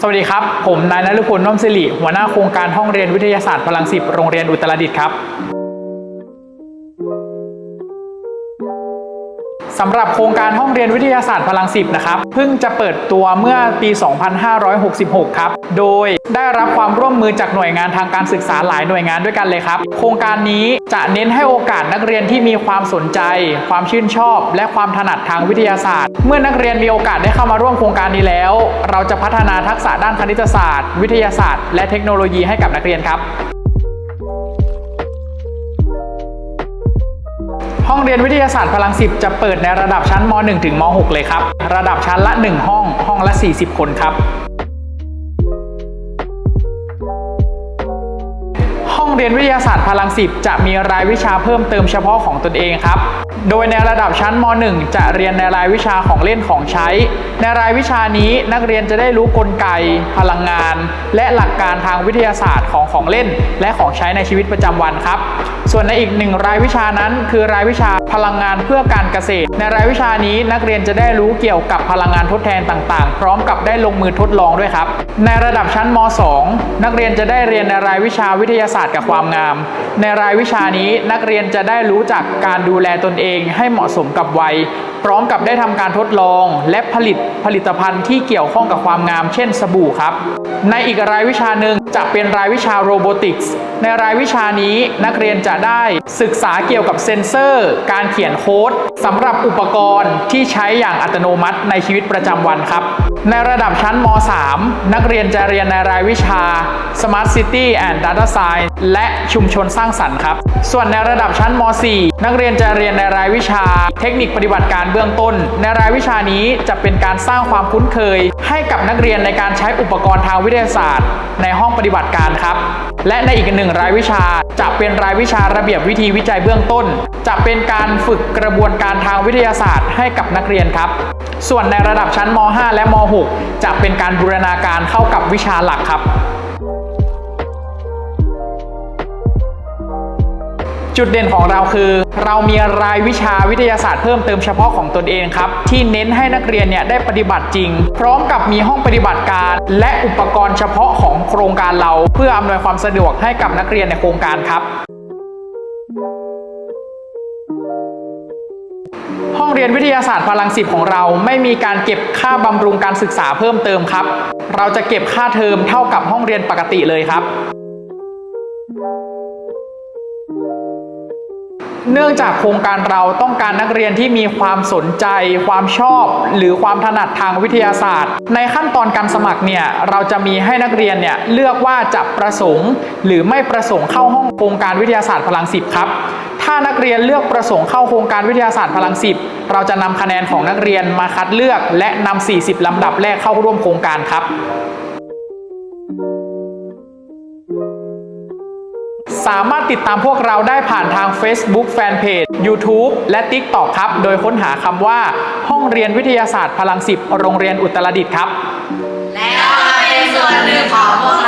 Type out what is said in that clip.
สวัสดีครับ ผมนายนฤพลน้อมสิริหัวหน้าโครงการห้องเรียนวิทยาศาสตร์พลังสิบโรงเรียนอุตรดิตถ์ครับ สำหรับโครงการห้องเรียนวิทยาศาสตร์พลังสิบนะครับเพิ่งจะเปิดตัวเมื่อปี 2566 ครับ โดยได้รับความร่วมมือจากหน่วยงานทางการศึกษาหลายหน่วยงานด้วยกันเลยครับ โครงการนี้จะเน้นให้โอกาสนักเรียนที่มีความสนใจ ความชื่นชอบ และความถนัดทางวิทยาศาสตร์ เมื่อนักเรียนมีโอกาสได้เข้ามาร่วมโครงการนี้แล้ว เราจะพัฒนาทักษะด้านคณิตศาสตร์ วิทยาศาสตร์ และเทคโนโลยีให้กับนักเรียนครับ ห้องเรียนวิทยาศาสตร์พลังสิบจะเปิดในระดับชั้นม .1 ถึงม .6 เลยครับ ระดับชั้นละ 1 ห้อง ห้องละ 40 คนครับ เรียนวิทยาศาสตร์พลังสิบจะมีรายวิชาเพิ่มเติมเฉพาะของตนเองครับ โดยในระดับชั้นม .1 จะเรียนในรายวิชาของเล่นของใช้ ในรายวิชานี้นักเรียนจะได้รู้กลไก พลังงาน และหลักการทางวิทยาศาสตร์ของของเล่น และของใช้ในชีวิตประจำวันครับ ส่วนในอีกหนึ่งรายวิชานั้น คือรายวิชาพลังงานเพื่อการเกษตร ในรายวิชานี้นักเรียนจะได้รู้เกี่ยวกับพลังงานทดแทนต่างๆ พร้อมกับได้ลงมือทดลองด้วยครับ ในระดับชั้นม .2 นักเรียนจะได้เรียนในรายวิชาวิทยาศาสตร์กับความงาม ในรายวิชานี้นักเรียนจะได้รู้จักการดูแลตนเองให้เหมาะสมกับวัย พร้อมกับได้ทำการทดลอง และผลิตผลิตภัณฑ์ที่เกี่ยวข้องกับความงาม เช่นสบู่ครับ ในอีกรายวิชาหนึ่งจะเป็นรายวิชาโรบอติกส์ในรายวิชานี้นักเรียนจะได้ศึกษาเกี่ยวกับเซ็นเซอร์ การเขียนโค้ดสำหรับอุปกรณ์ที่ใช้อย่างอัตโนมัติในชีวิตประจำวันครับ ในระดับชั้นม .3 นักเรียนจะเรียนในรายวิชา Smart City and Data Science และและชุมชนสร้างสรรค์ครับ ส่วนในระดับชั้นม .4 นักเรียนจะเรียนในรายวิชา เทคนิคปฏิบัติการเบื้องต้น ในรายวิชานี้จะเป็นการสร้างความคุ้นเคย ให้กับนักเรียนในการใช้อุปกรณ์ทางวิทยาศาสตร์ ในห้องปฏิบัติการครับ และในอีกหนึ่งรายวิชาจะเป็นรายวิชาระเบียบวิธีวิจัยเบื้องต้น จะเป็นการฝึกกระบวนการทางวิทยาศาสตร์ ให้กับนักเรียนครับ ส่วนในระดับชั้นม .5 และม .6 จะเป็นการบูรณาการเข้ากับวิชาหลักครับ จุดเด่นของเราคือ เรามีรายวิชาวิทยาศาสตร์เพิ่มเติมเฉพาะของตนเองครับ ที่เน้นให้นักเรียนเนี่ยได้ปฏิบัติจริง พร้อมกับมีห้องปฏิบัติการ และอุปกรณ์เฉพาะของโครงการเรา เพื่ออำนวยความสะดวกให้กับนักเรียนในโครงการครับห้องเรียนวิทยาศาสตร์พลังสิบของเราไม่มีการเก็บค่าบำรุงการศึกษาเพิ่มเติมครับ เราจะเก็บค่าเทอมเท่ากับห้องเรียนปกติเลยครับ เนื่องจากโครงการเราต้องการนักเรียนที่มีความสนใจ ความชอบ หรือความถนัดทางวิทยาศาสตร์ ในขั้นตอนการสมัครเนี่ยเราจะมีให้นักเรียนเนี่ยเลือกว่าจะประสงค์ หรือไม่ประสงค์เข้าห้องโครงการวิทยาศาสตร์พลังสิบครับถ้านักเรียนเลือกประสงค์เข้าโครงการวิทยาศาสตร์พลังสิบเราจะนำคะแนนของนักเรียนมาคัดเลือก และนำ40ลำดับแรกเข้าร่วมโครงการครับ สามารถติดตามพวกเราได้ผ่านทาง Facebook Fanpage YouTube และ TikTok ครับ โดยค้นหาคำว่า ห้องเรียนวิทยาศาสตร์พลังสิบโรงเรียนอุตรดิตถ์ครับ แล้วเป็นส่วนหนึ่งของพวกเรา